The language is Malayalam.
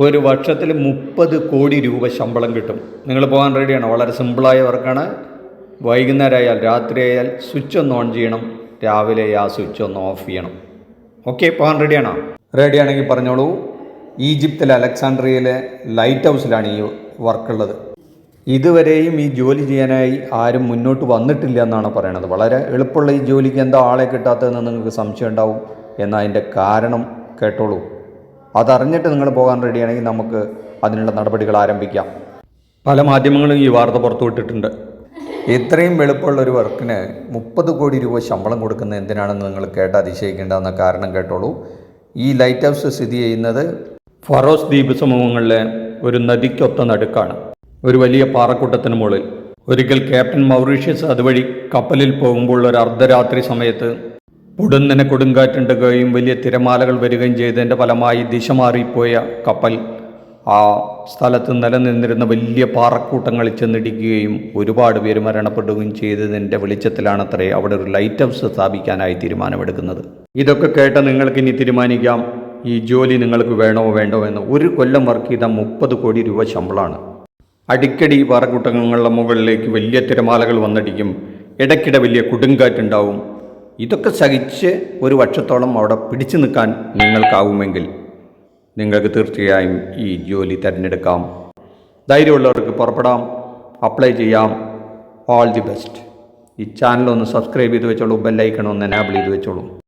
ഒരു വർഷത്തിൽ മുപ്പത് കോടി രൂപ ശമ്പളം കിട്ടും. നിങ്ങൾ പോകാൻ റെഡിയാണ്. വളരെ സിമ്പിളായ വർക്കാണ്. വൈകുന്നേരം ആയാൽ രാത്രി ആയാൽ സ്വിച്ച് ഒന്ന് ഓൺ ചെയ്യണം. രാവിലെ ആ സ്വിച്ച് ഒന്ന് ഓഫ് ചെയ്യണം. ഓക്കെ പോകാൻ റെഡിയാണോ? റെഡിയാണെങ്കിൽ പറഞ്ഞോളൂ. ഈജിപ്തിലെ അലക്സാണ്ട്രിയയിലെ ലൈറ്റ് ഹൗസിലാണ് ഈ വർക്കുള്ളത്. ഇതുവരെയും ഈ ജോലി ചെയ്യാനായി ആരും മുന്നോട്ട് വന്നിട്ടില്ല എന്നാണ് പറയണത്. വളരെ എളുപ്പമുള്ള ഈ ജോലിക്ക് എന്താ ആളെ കിട്ടാത്തതെന്ന് നിങ്ങൾക്ക് സംശയം ഉണ്ടാവും. എന്നതിന്റെ കാരണം കേട്ടോളൂ. അതറിഞ്ഞിട്ട് നിങ്ങൾ പോകാൻ റെഡിയാണെങ്കിൽ നമുക്ക് അതിനുള്ള നടപടികൾ ആരംഭിക്കാം. പല മാധ്യമങ്ങളും ഈ വാർത്ത പുറത്തുവിട്ടിട്ടുണ്ട് ഇത്രയും വെളുപ്പുള്ള ഒരു വർക്കിന് മുപ്പത് കോടി രൂപ ശമ്പളം കൊടുക്കുന്നത് എന്തിനാണെന്ന് നിങ്ങൾ കേട്ട് അതിശയിക്കേണ്ടെന്ന കാരണം കേട്ടോളൂ. ഈ ലൈറ്റ് ഹൗസ് സ്ഥിതി ചെയ്യുന്നത് ഫറോസ് ദ്വീപ് സമൂഹങ്ങളിലെ ഒരു നദിക്കൊത്ത നടുക്കാണ്. ഒരു വലിയ പാറക്കൂട്ടത്തിന് മുകളിൽ. ഒരിക്കൽ ക്യാപ്റ്റൻ മൗറീഷ്യസ് അതുവഴി കപ്പലിൽ പോകുമ്പോൾ ഒരു അർദ്ധരാത്രി സമയത്ത് ഉടനെ കൊടുങ്കാറ്റുണ്ടുകയും വലിയ തിരമാലകൾ വരികയും ചെയ്തതിന്റെ ഫലമായി ദിശ മാറിപ്പോയ കപ്പൽ ആ സ്ഥലത്ത് നിലനിന്നിരുന്ന വലിയ പാറക്കൂട്ടങ്ങളിൽ ചെന്നിടിക്കുകയും ഒരുപാട് പേര് മരണപ്പെടുകയും ചെയ്തതിന്റെ വെളിച്ചത്തിലാണത്രേ അവിടെ ഒരു ലൈറ്റ് ഹൗസ് സ്ഥാപിക്കാനായി തീരുമാനമെടുക്കുന്നത്. ഇതൊക്കെ കേട്ട നിങ്ങൾക്ക് ഇനി തീരുമാനിക്കാം. ഈ ജോലി നിങ്ങൾക്ക് വേണോ വേണ്ടോ എന്ന്. ഒരു കൊല്ലം വർക്ക് ചെയ്ത മുപ്പത് കോടി രൂപ ശമ്പളമാണ് അടിക്കടി പാറക്കൂട്ടങ്ങളുടെ മുകളിലേക്ക് വലിയ തിരമാലകൾ വന്നടിക്കും. ഇടയ്ക്കിടെ വലിയ കൊടുങ്കാറ്റുണ്ടാവും. ഇതൊക്കെ സഹിച്ച് ഒരു വർഷത്തോളം അവിടെ പിടിച്ചു നിൽക്കാൻ നിങ്ങൾക്കാവുമെങ്കിൽ നിങ്ങൾക്ക് തീർച്ചയായും ഈ ജോലി തിരഞ്ഞെടുക്കാം. ധൈര്യമുള്ളവർക്ക് പുറപ്പെടാം. അപ്ലൈ ചെയ്യാം. ഓൾ ദി ബെസ്റ്റ് ഈ ചാനൽ ഒന്ന് സബ്സ്ക്രൈബ് ചെയ്ത് വെച്ചോളൂ. ബെല്ലൈക്കൺ ഒന്ന് എനാബിൾ ചെയ്ത് വെച്ചോളൂ.